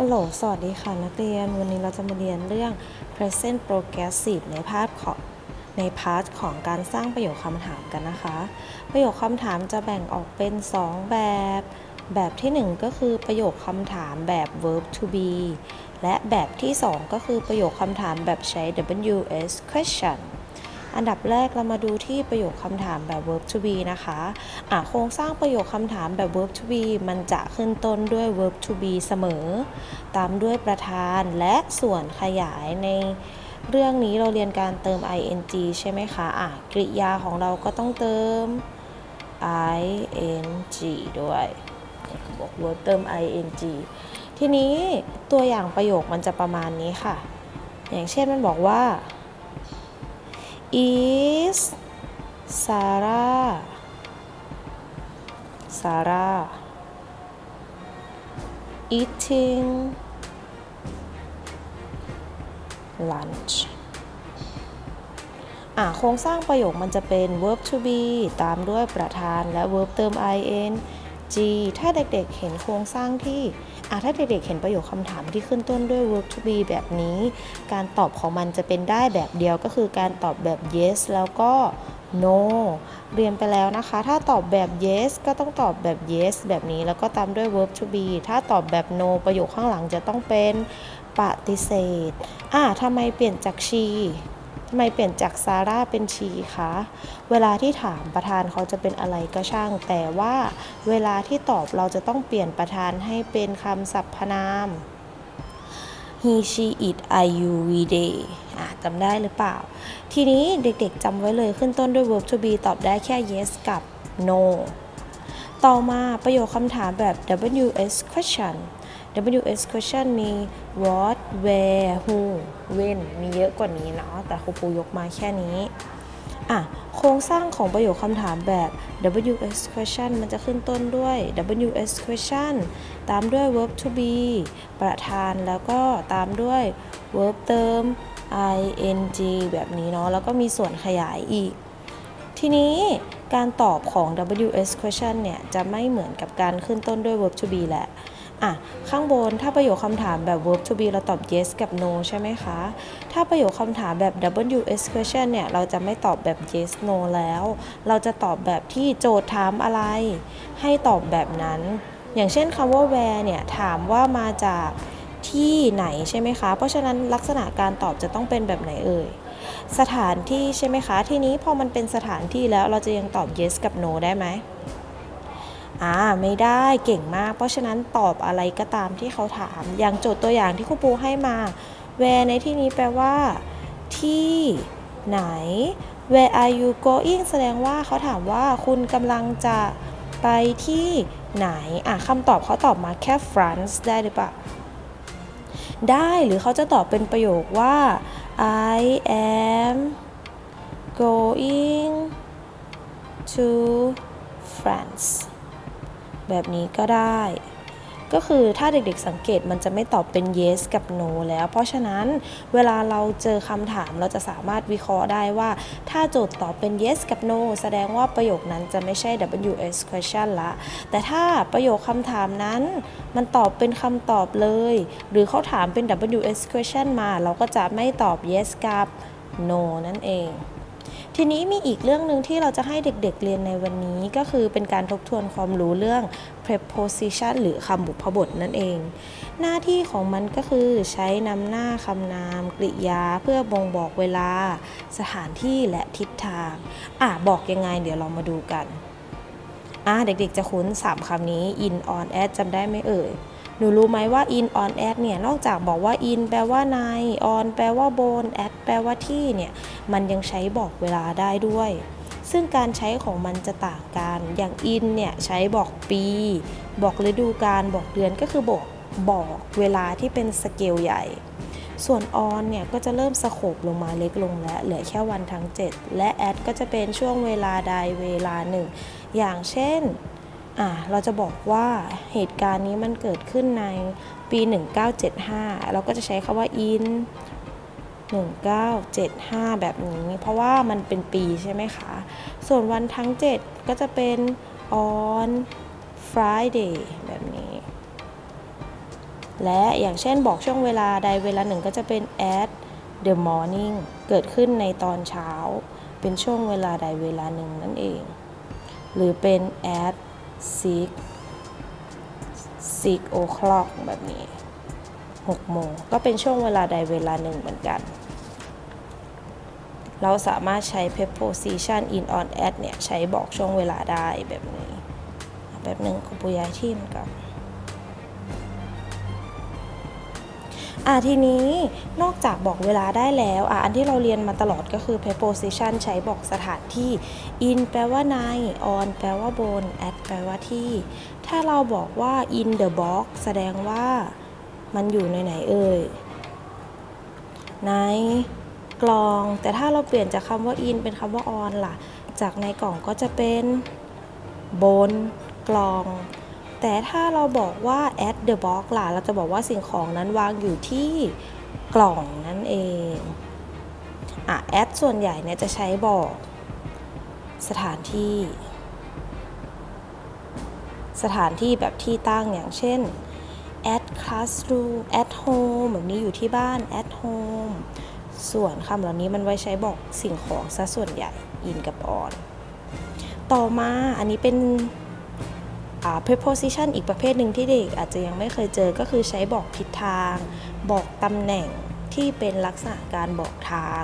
ฮัลโหล สวัสดีค่ะ นักเรียน วันนี้เราจะมาเรียนเรื่อง present progressive ในพาร์ทของในพาร์ทของการสร้างประโยคคำถามกันนะคะ ประโยคคำถามจะแบ่งออกเป็น 2 แบบ แบบทีหนึ่1 ก็คือประโยคคำถามแบบ verb to be และแบบที่ 2 ก็คือประโยคคำถามแบบใช้ WS question อันดับแรกเรามาดูที่ประโยคคำถามแบบ verb to be นะคะะโครงสร้างประโยคคำถามแบบ verb to be มันจะขึ้นต้นด้วย verb to be เสมอ ตามด้วยประธานและส่วนขยายในเรื่องนี้เราเรียนการเติม ing ใช่ไหมคะะกริยาของเราก็ต้องเติม ing ด้วยบอก verb เติม ing ทีนี้ตัวอย่างประโยคมันจะประมาณนี้ค่ะ อย่างเช่นมันบอกว่า is Sarah Sarah eating lunch อะโครงสร้างประโยคมันจะเป็น verb to be ตามด้วยประธานและ verb เติม ing ถ้าเด็กๆเห็นโครงสร้างที่อะถ้าเด็กๆเห็นประโยคคำถามที่ขึ้นต้นด้วย verb to be แบบนี้ การตอบของมันจะเป็นได้แบบเดียวก็คือการตอบแบบ yes แล้วก็ no เรียนไปแล้วนะคะ ถ้าตอบแบบ yes ก็ต้องตอบแบบ yes แบบนี้แล้วก็ตามด้วย verb to be ถ้าตอบแบบ no ประโยคข้างหลังจะต้องเป็นปฏิเสธอะทำไมเปลี่ยนจาก she ทำไมเปลี่ยนจากซาร่าเป็นชีคะ เวลาที่ถามประธานเขาจะเป็นอะไรก็ช่าง แต่ว่าเวลาที่ตอบเราจะต้องเปลี่ยนประธานให้เป็นคำสรรพนาม he she it I you we they จำได้หรือเปล่า ทีนี้เด็กๆจำไว้เลยขึ้นต้นด้วย verb to be ตอบได้แค่ yes กับ no ต่อมาประโยคคำถามแบบ WS question WS question มี what where who when มีเยอะกว่านี้เนาะแต่ครูปูยกมาแค่นี้อะโครงสร้างของประโยคคำถามแบบ WS question มันจะขึ้นต้นด้วย WS question ตามด้วย verb to be ประธานแล้วก็ตามด้วย verb เติม ing แบบนี้เนาะแล้วก็มีส่วนขยายอีก ทีนี้การตอบของ WS question เนี่ย จะไม่เหมือนกับการขึ้นต้นด้วย verb to be แหละ อะข้างบนถ้าประโยคคำถามแบบ verb to be เราตอบ yes กับ no ใช่ไหมคะ ถ้าประโยคคำถามแบบ WS question เนี่ย เราจะไม่ตอบแบบ yes no แล้ว เราจะตอบแบบที่โจทย์ถามอะไร ให้ตอบแบบนั้น อย่างเช่นคำว่า where เนี่ย ถามว่ามาจากที่ไหนใช่ไหมคะ เพราะฉะนั้นลักษณะการตอบจะต้องเป็นแบบไหนเอ่ย สถานที่ใช่ไหมคะ ทีนี้พอมันเป็นสถานที่แล้วเราจะยังตอบ yes กับ no ได้ไหม อ่าไม่ได้เก่งมาก เพราะฉะนั้นตอบอะไรก็ตามที่เขาถาม อย่างโจทย์ตัวอย่างที่ครูปูให้มา where ในที่นี้แปลว่า ที่ไหน where are you going แสดงว่าเขาถามว่าคุณกำลังจะไปที่ไหน อะคำตอบเขาตอบมาแค่ France ได้หรือเปล่า ได้หรือเขาจะตอบเป็นประโยคว่า I am going to France แบบนี้ก็ได้ ก็คือถ้าเด็กๆสังเกตมันจะไม่ตอบเป็น yes กับ no แล้ว เพราะฉะนั้นเวลาเราเจอคำถามเราจะสามารถวิเคราะห์ได้ว่า ถ้าโจทย์ตอบเป็น yes กับ no แสดงว่าประโยคนั้นจะไม่ใช่ WS question ละ แต่ถ้าประโยคคำถามนั้น มันตอบเป็นคำตอบเลย หรือเขาถามเป็น WS question มา เราก็จะไม่ตอบ yes กับ no นั่นเอง ทีนี้มีอีกเรื่องหนึ่งที่เราจะให้เด็กๆเรียนในวันนี้ก็คือเป็นการทบทวนความรู้เรื่อง preposition หรือคำบุพบทนั่นเอง หน้าที่ของมันก็คือใช้นำหน้าคำนามกริยาเพื่อบ่งบอกเวลา สถานที่และทิศทาง อะ บอกยังไงเดี๋ยวเรามาดูกัน อะ เด็กๆจะคุ้น 3คำนี้ in on at จำได้ไหมเอ่ย หนูรู้ไหมว่า in on at เนี่ย นอกจากบอกว่า in แปลว่าใน on แปลว่าบน at แปลว่าที่เนี่ย มันยังใช้บอกเวลาได้ด้วย ซึ่งการใช้ของมันจะต่างกัน อย่าง in เนี่ย ใช้บอกปี บอกฤดูกาลบอกเดือนก็คือบอกบอกเวลาที่เป็นสเกลใหญ่ ส่วน on เนี่ย ก็จะเริ่มสโคบลงมาเล็กลงและเหลือแค่วันทั้ง 7 และ at ก็จะเป็นช่วงเวลาใดเวลาหนึ่ง อย่างเช่น เราจะบอกว่าเหตุการณ์นี้มันเกิดขึ้นในปี 1975 เราก็จะใช้คำว่า in 1975 แบบนี้ เพราะว่ามันเป็นปีใช่ไหมคะ ส่วนวันทั้ง 7 ก็จะเป็น on Friday แบบนี้ และอย่างเช่นบอกช่วงเวลาใดเวลาหนึ่งก็จะเป็น at the morning เกิดขึ้นในตอนเช้า เป็นช่วงเวลาใดเวลาหนึ่งนั่นเอง หรือเป็น at six six o'clock แบบนี้6โมงก็เป็นช่วงเวลาใดเวลาหนึ่งเหมือนกัน เราสามารถใช้ preposition in on at เนี่ย ใช้บอกช่วงเวลาได้แบบนี้ แบบหนึ่งคุณปุยายที่มันกับ อะทีนี้นอกจากบอกเวลาได้แล้วอะอันที่เราเรียนมาตลอดก็คือ preposition ใช้บอกสถานที่ in แปลว่าใน on แปลว่าบน at แปลว่าที่ ถ้าเราบอกว่า in the box แสดงว่ามันอยู่ในไหนเอ่ยในกล่อง แต่ถ้าเราเปลี่ยนจากคำว่า in เป็นคำว่า on ล่ะ จากในกล่องก็จะเป็นบนกล่อง แต่ถ้าเราบอกว่า at the box ล่ะ เราจะบอกว่าสิ่งของนั้นวางอยู่ที่กล่องนั่นเองอะ at ส่วนใหญ่เนี่ยจะใช้บอกสถานที่ สถานที่แบบที่ตั้งอย่างเช่น at classroom at home แบบนี้อยู่ที่บ้าน at home ส่วนคำเหล่านี้มันไว้ใช้บอกสิ่งของซะส่วนใหญ่ in กับ on ต่อมาอันนี้เป็น preposition อีกประเภทหนึ่งที่เด็กอาจจะยังไม่เคยเจอก็คือใช้บอกทิศทาง บอกตำแหน่งที่เป็นลักษณะการบอกทาง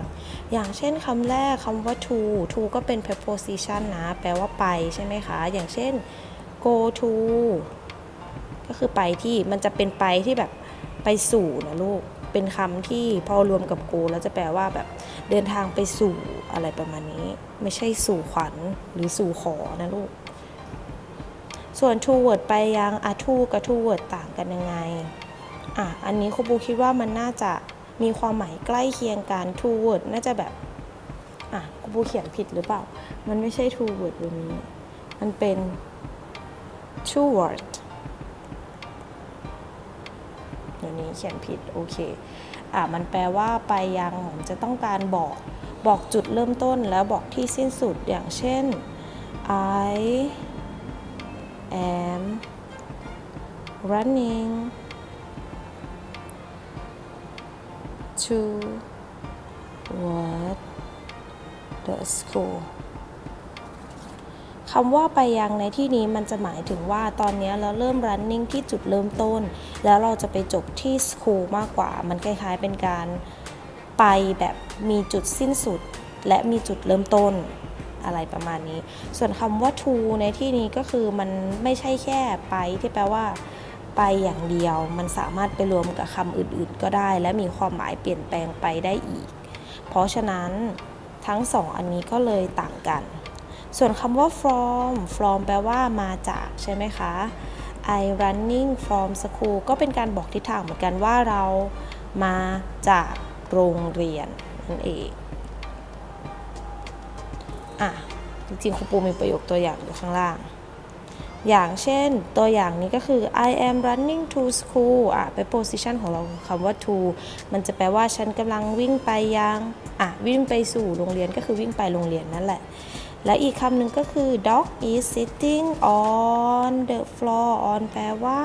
อย่างเช่นคำแรกคำว่า to to ก็เป็น preposition นะ แปลว่าไปใช่ไหมคะ อย่างเช่น go to ก็คือไปที่มันจะเป็นไปที่แบบไปสู่นะลูก เป็นคำที่พอรวมกับ go แล้วจะแปลว่าแบบเดินทางไปสู่อะไรประมาณนี้ ไม่ใช่สู่ขวัญหรือสู่ขอนะลูก ส่วน toward ไปยังอะ to กับ toward ต่างกันยังไงอะอันนี้ครูบูคิดว่ามันน่าจะมีความหมายใกล้เคียงกัน toward น่าจะแบบอะครูบูเขียนผิดหรือเปล่า มันไม่ใช่ toward ตัวนี้ มันเป็น toward เดี๋ยวนี้เขียนผิดโอเคอะมันแปลว่าไปยังเหมือนจะต้องการบอกบอกจุดเริ่มต้นแล้วบอกที่สิ้นสุดอย่างเช่น I am running to what the school คำว่าไปยังในที่นี้มันจะหมายถึงว่าตอนนี้เราเริ่ม running ที่จุดเริ่มต้น แล้วเราจะไปจบที่ school มากกว่า มันคล้ายๆเป็นการไปแบบมีจุดสิ้นสุด และมีจุดเริ่มต้น อะไรประมาณนี้ ส่วนคำว่า to ในที่นี้ก็คือมันไม่ใช่แค่ไปที่แปลว่าไปอย่างเดียว มันสามารถไปรวมกับคำอื่นๆ ก็ได้ และมีความหมายเปลี่ยนแปลงไปได้อีก เพราะฉะนั้นทั้งสองอันนี้ก็เลยต่างกัน ส่วนคำว่า from from แปลว่ามาจากใช่ไหมคะ I running from school ก็เป็นการบอกทิศทางเหมือนกันว่าเรามาจากโรงเรียนนั่นเอง อะจริงๆครูปูมีประโยคตัวอย่างอยู่ข้างล่าง อย่างเช่นตัวอย่างนี้ก็คือ I am running to school อะเป็น position ของเราคำว่า to มันจะแปลว่าฉันกำลังวิ่งไปยังอะวิ่งไปสู่โรงเรียนก็คือวิ่งไปโรงเรียนนั่นแหละและอีกคำหนึ่งก็คือ dog is sitting on the floor on แปลว่า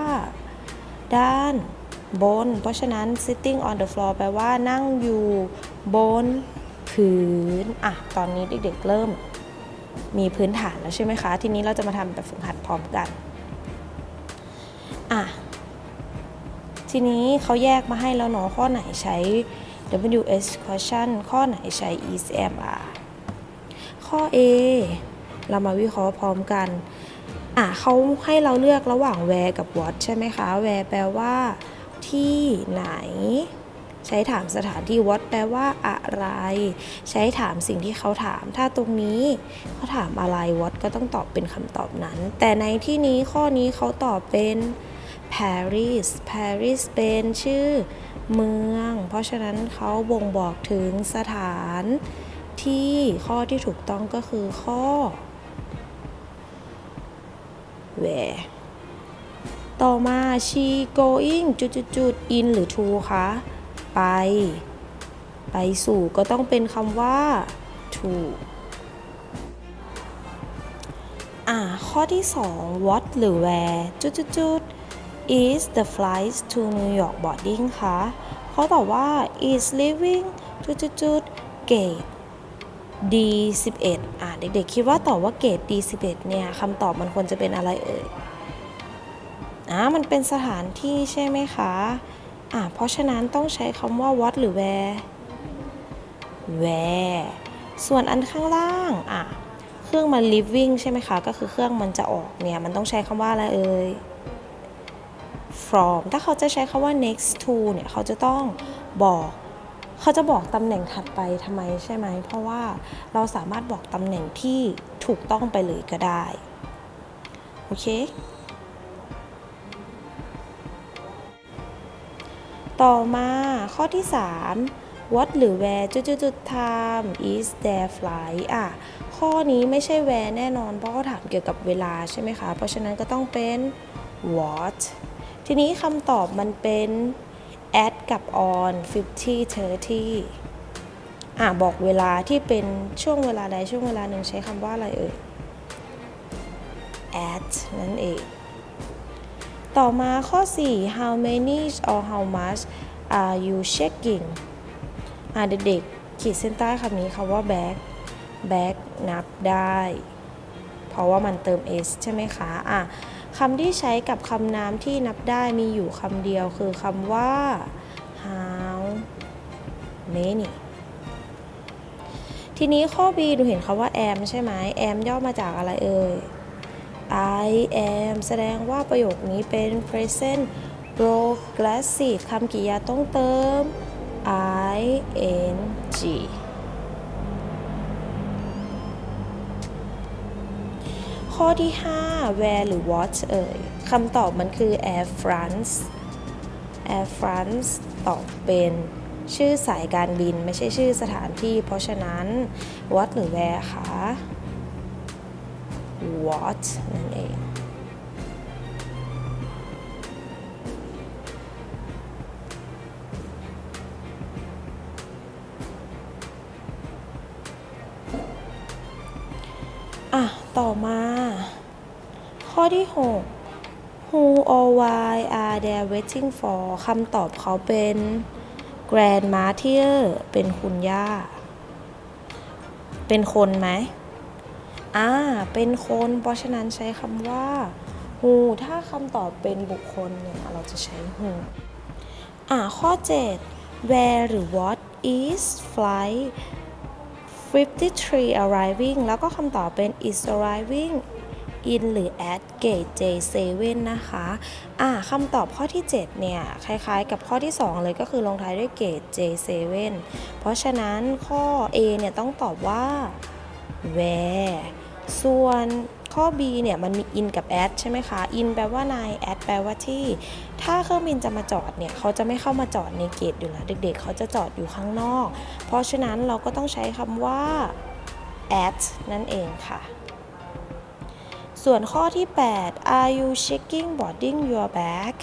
ด้านบน เพราะฉะนั้น sitting on the floor แปลว่านั่งอยู่บน พื้นอะตอนนี้เด็กๆเริ่มมีพื้นฐานแล้วใช่ไหมคะ ทีนี้เราจะมาทำแบบฝึกหัดพร้อมกันอะทีนี้เขาแยกมาให้แล้วเนาะข้อไหนใช้ WS question ข้อไหนใช้ ECMR ข้อ A เรามาวิเคราะห์พร้อมกันอะเขาให้เราเลือกระหว่าง where กับ what ใช่ไหมคะ where แปลว่าที่ไหน ใช้ถามสถานที่ what แปลว่าอะไร ใช้ถามสิ่งที่เขาถาม ถ้าตรงนี้เขาถามอะไร what ก็ต้องตอบเป็นคำตอบนั้น แต่ในที่นี้ข้อนี้เขาตอบเป็น Paris Paris เป็นชื่อเมือง เพราะฉะนั้นเขาบ่งบอกถึงสถานที่ข้อที่ถูกต้องก็คือข้อ where ต่อมา she going จุดจุดจุด in หรือ to คะ ไป ไปสู่ก็ต้องเป็นคำว่า to อ่า ข้อที่ 2 what หรือ where จุดจุดจุด is the flight to New York boarding คะเขาตอบว่า is leaving จุดจุดจุด gate D11 อะ เด็กๆ คิดว่าตอบว่าเกรด D11 เนี่ยคำตอบมันควรจะเป็นอะไรเอ่ย อ่ามันเป็นสถานที่ใช่ไหมคะ อ่าเพราะฉะนั้นต้องใช้คำว่า what หรือ where where ส่วนอันข้างล่างอะเครื่องมัน living ใช่ไหมคะ ก็คือเครื่องมันจะออกเนี่ย มันต้องใช้คำว่าอะไรเอ่ย from ถ้าเขาจะใช้คำว่า next to เนี่ย เขาจะต้องบอกเขาจะบอกตำแหน่งถัดไปทำไมใช่ไหม เพราะว่าเราสามารถบอกตำแหน่งที่ถูกต้องไปเลยก็ได้ โอเค ต่อมาข้อที่ 3 what หรือ where จุดจุดจุด time is there flight อะ ข้อนี้ไม่ใช่ where แน่นอน เพราะเขาถามเกี่ยวกับเวลาใช่ไหมคะ เพราะฉะนั้นก็ต้องเป็น what ทีนี้คำตอบมันเป็น at กับ on 50 30 อะ บอกเวลาที่เป็นช่วงเวลาใดช่วงเวลาหนึ่งใช้คำว่าอะไรเอ่ย at นั่นเอง ต่อมาข้อ 4 how many or how much are you checking อะเด็กๆขีดเส้นใต้คำนี้คำว่า bag bag นับได้ เพราะว่ามันเติม s ใช่ไหมคะอะคำที่ใช้กับคำนามที่นับได้มีอยู่คำเดียวคือคำว่า how many ทีนี้ข้อ b ดูเห็นคำว่า am ใช่ไหม am ย่อมาจากอะไรเอ่ย I am แสดงว่าประโยคนี้เป็น present progressive คำกริยาต้องเติม ing ข้อที่ 5 where หรือ what เอ่ยคำตอบมันคือ Air France Air France ตอบเป็นชื่อสายการบินไม่ใช่ชื่อสถานที่ เพราะฉะนั้น what หรือ where คะ what นั่นเองอะ ต่อมา ข้อที่ 6 who or why are they waiting for คำตอบเขาเป็น grandmother เป็นคุณย่า เป็นคนไหม อ่าเป็นคน เพราะฉะนั้นใช้คำว่า who ถ้าคำตอบเป็นบุคคลเนี่ยเราจะใช้ who อ่าข้อ 7 where หรือ what is flight 53 arriving แล้วก็คำตอบเป็น is arriving in หรือ at gate J7 นะคะ อ่าคำตอบข้อที่ 7 เนี่ย คล้ายๆ กับข้อที่ 2 เลยก็คือลงท้ายด้วย gate J7 เพราะฉะนั้นข้อ A เนี่ย ต้องตอบว่า where ส่วนข้อ B เนี่ยมันมี in กับ at ใช่ไหมคะ in แปลว่าใน at แปลว่าที่ ถ้าเครื่องบินจะมาจอดเนี่ยเขาจะไม่เข้ามาจอดในเกตอยู่แล้วเด็กๆ เขาจะจอดอยู่ข้างนอก เพราะฉะนั้นเราก็ต้องใช้คำว่า at นั่นเองค่ะ ส่วนข้อที่ 8 are you checking boarding your bag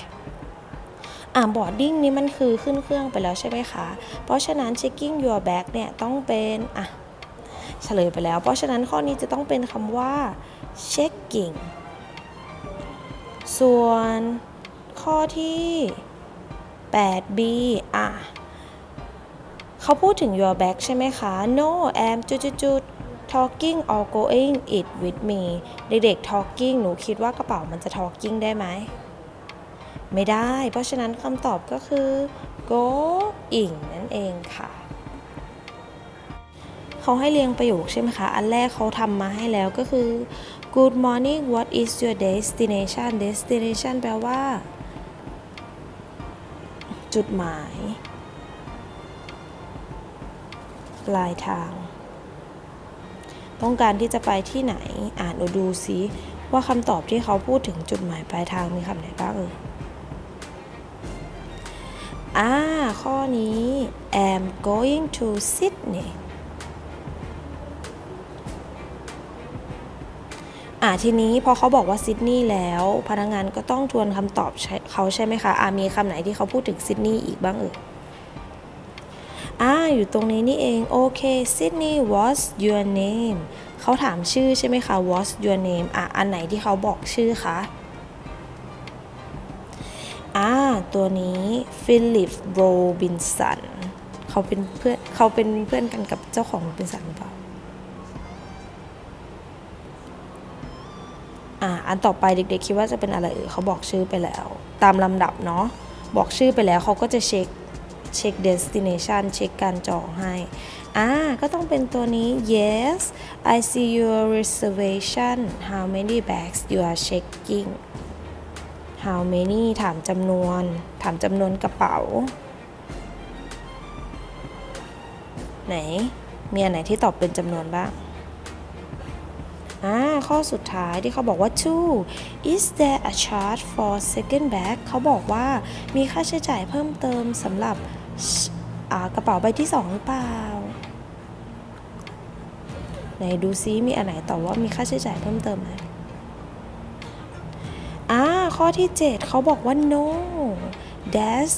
อ่า boarding นี้มันคือขึ้นเครื่องไปแล้วใช่ไหมคะ เพราะฉะนั้น checking your bag เนี่ยต้องเป็นอะ เฉลยไปแล้ว เพราะฉะนั้นข้อนี้จะต้องเป็นคำว่า checking ส่วนข้อที่ 8b อะเขาพูดถึง your bag ใช่ไหมคะ no am จุดจุดจุด talking or going it with me เด็กๆ talking หนูคิดว่ากระเป๋ามันจะ talking ได้ไหม ไม่ได้ เพราะฉะนั้นคำตอบก็คือ going นั่นเองค่ะ เขาให้เรียงประโยคใช่ไหมคะ อันแรกเขาทำมาให้แล้วก็คือ Good morning what is your destination destination แปลว่า จุดหมาย ปลายทาง ต้องการที่จะไปที่ไหน อ่านดูดูซิว่าคำตอบที่เขาพูดถึงจุดหมายปลายทางมีคำไหนบ้างเอ่ยอ่า ข้อนี้ am going to Sydney อ่าทีนี้พอเขาบอกว่าซิดนีย์แล้ว พนักงานก็ต้องทวนคำตอบเขาใช่ไหมคะอ่ามีคำไหนที่เขาพูดถึงซิดนีย์อีกบ้างเอ่ยอ่าอยู่ตรงนี้นี่เองโอเคซิดนีย์ what's your name เขาถามชื่อใช่ไหมคะ what's your name อะอันไหนที่เขาบอกชื่อคะอ่าตัวนี้ฟิลิปโรบินสันเขาเป็นเพื่อนเขาเป็นเพื่อนกันกับเจ้าของโรบินสันหรือเปล่า อันต่อไปเด็กๆคิดว่าจะเป็นอะไรเอ่ยเขาบอกชื่อไปแล้ว ตามลำดับเนาะบอกชื่อไปแล้วเขาก็จะเช็คเช็ค destination เช็คการจองให้อ่าก็ต้องเป็นตัวนี้ yes I see your reservation how many bags you are checking how many ถามจำนวน ถามจำนวนกระเป๋า ไหน มีอันไหนที่ตอบเป็นจำนวนบ้าง อ่าข้อสุดท้ายที่เขาบอกว่า two is there a charge for second bag เขาบอกว่ามีค่าใช้จ่ายเพิ่มเติมสำหรับกระเป๋าใบที่สองหรือเปล่าไหนดูซิมีอันไหนตอบว่ามีค่าใช้จ่ายเพิ่มเติมไหมอ่าข้อที่ 7 เขาบอกว่า no that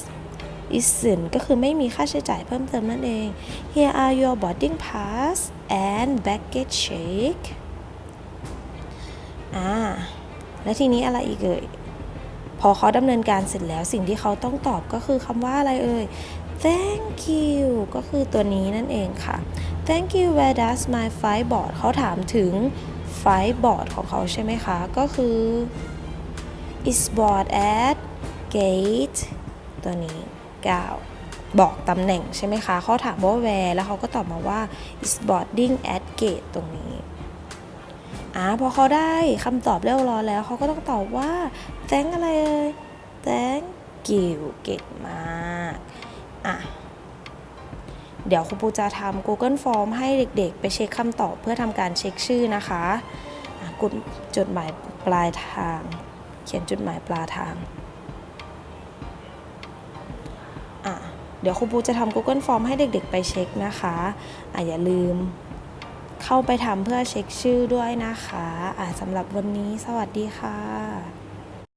isn't ก็คือไม่มีค่าใช้จ่ายเพิ่มเติมนั่นเอง here are your boarding pass and baggage check อ่าและทีนี้อะไรอีกเอ่ยพอเขาดำเนินการเสร็จแล้วสิ่งที่เขาต้องตอบก็คือคำว่าอะไรเอ่ย thank you ก็คือตัวนี้นั่นเองค่ะ thank you where does my flight board เขาถามถึง flight board ของเขาใช่ไหมคะ ก็คือ is board at gate ตัวนี้ 9 บอกตำแหน่งใช่ไหมคะ เขาถามว่า where แล้วเขาก็ตอบมาว่า is boarding at gate ตรงนี้ อ่าพอเขาได้คำตอบเรียบร้อยแล้วเขาก็ต้องตอบว่า thank อะไรเอ่ย thank you เก่งมากอะเดี๋ยวครูปูจะทำ Google Form ให้เด็กๆ ไปเช็คคำตอบเพื่อทำการเช็คชื่อนะคะะกดจดหมายปลายทาง เขียนจดหมายปลายทางอะเดี๋ยวครูปูจะทำ Google Form ให้เด็กๆ ไปเช็คนะคะอะอย่าลืม เข้าไปทำเพื่อเช็คชื่อด้วยนะคะ อ่าสำหรับวันนี้สวัสดีค่ะ